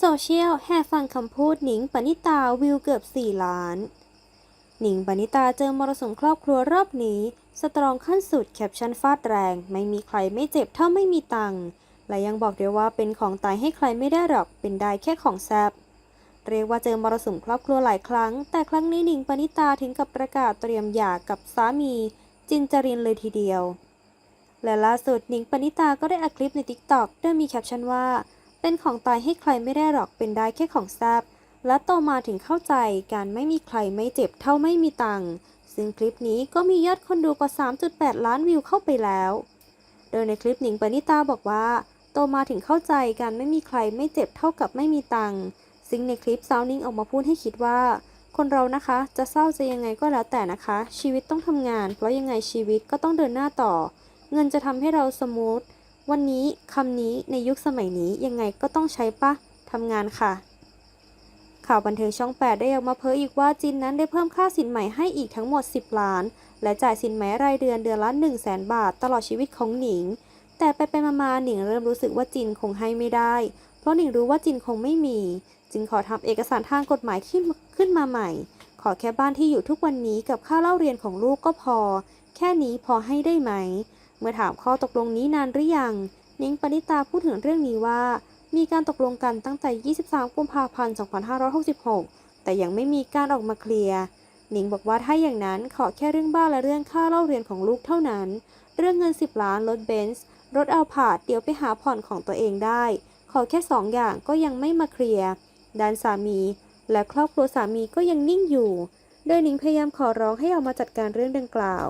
โซเชียลแห่ฟังคำพูดหนิงปณิตาวิวเกือบ 4 ล้าน หนิงปณิตาเจอมรสุมครอบครัวรอบนี้ สตรองขั้นสุดแคปชั่นฟาดแรง ไม่มีใครไม่เจ็บถ้าไม่มีตังค์และยังบอกด้วยว่าเป็นของตายให้ใครไม่ได้หรอกเป็นได้แค่ของแซบเรียกว่าเจอมรสุมครอบครัวหลายครั้ง แต่ครั้งนี้หนิงปณิตาถึงกับประกาศเตรียมหย่ากับสามี จินจรินเลยทีเดียว และล่าสุดหนิงปณิตาก็ได้อัดคลิปใน TikTok โดยมีแคปชั่นว่า เป็นของตายให้ใครไม่ได้หรอกเป็นได้แค่ของแซบและโตมาถึงเข้าใจการไม่มีใครไม่เจ็บเท่าไม่มีตังค์ซึ่งคลิปนี้ก็มียอดคนดูกว่า 3.8 ล้านวิวเข้าไปแล้ว โดยในคลิปหนิงปณิตาบอกว่า โตมาถึงเข้าใจการไม่มีใครไม่เจ็บเท่ากับไม่มีตังค์ซึ่งในคลิปสาวนิ่งออกมาพูดให้คิดว่า คนเรานะคะ จะเศร้าจะยังไงก็แล้วแต่นะคะ ชีวิตต้องทำงาน เพราะยังไงชีวิตก็ต้องเดินหน้าต่อ เงินจะทำให้เราสมูท วันนี้คำนี้ในยุคสมัยนี้ยังไงก็ต้องใช้ปะทำงานค่ะ ข่าวบันเทิงช่อง 8 ได้ออกมาเผยอีกว่าจินนั้นได้เพิ่มค่าสินใหม่ให้อีกทั้งหมด 10 ล้าน และจ่ายสินไหมรายเดือนเดือนละ 1 0 0 0 0แบาท ตลอดชีวิตของหนิง แต่ไปไปมาๆหนิงเริ่มรู้สึกว่าจินคงให้ไม่ได้ เพราะหนิงรู้ว่าจินคงไม่มี จึงขอทำเอกสารทางกฎหมายขึ้นขึ้นมาใหม่ ขอแค่บ้านที่อยู่ทุกวันนี้กับค่าเล่าเรียนของลูกก็พอ แค่นี้พอให้ได้ไหม เมื่อถามข้อตกลงนี้นานหรือยัง นิ้งปณิตาพูดถึงเรื่องนี้ว่า มีการตกลงกันตั้งแต่ 23 กุมภาพันธ์ 2566 แต่ยังไม่มีการออกมาเคลียร์นิงบอกว่าถ้าอย่างนั้นขอแค่เรื่องบ้านและเรื่องค่าเล่าเรียนของลูกเท่านั้น เรื่องเงิน 10 ล้านรถเบนซ์รถอัลพาดเดี๋ยวไปหาผ่อนของตัวเองได้ ขอแค่2ออย่างก็ยังไม่มาเคลียร์ด้านสามี และครอบครัวสามีก็ยังนิ่งอยู่ โดยนิงพยายามขอร้องให้ออกมาจัดการเรื่องดังกล่าว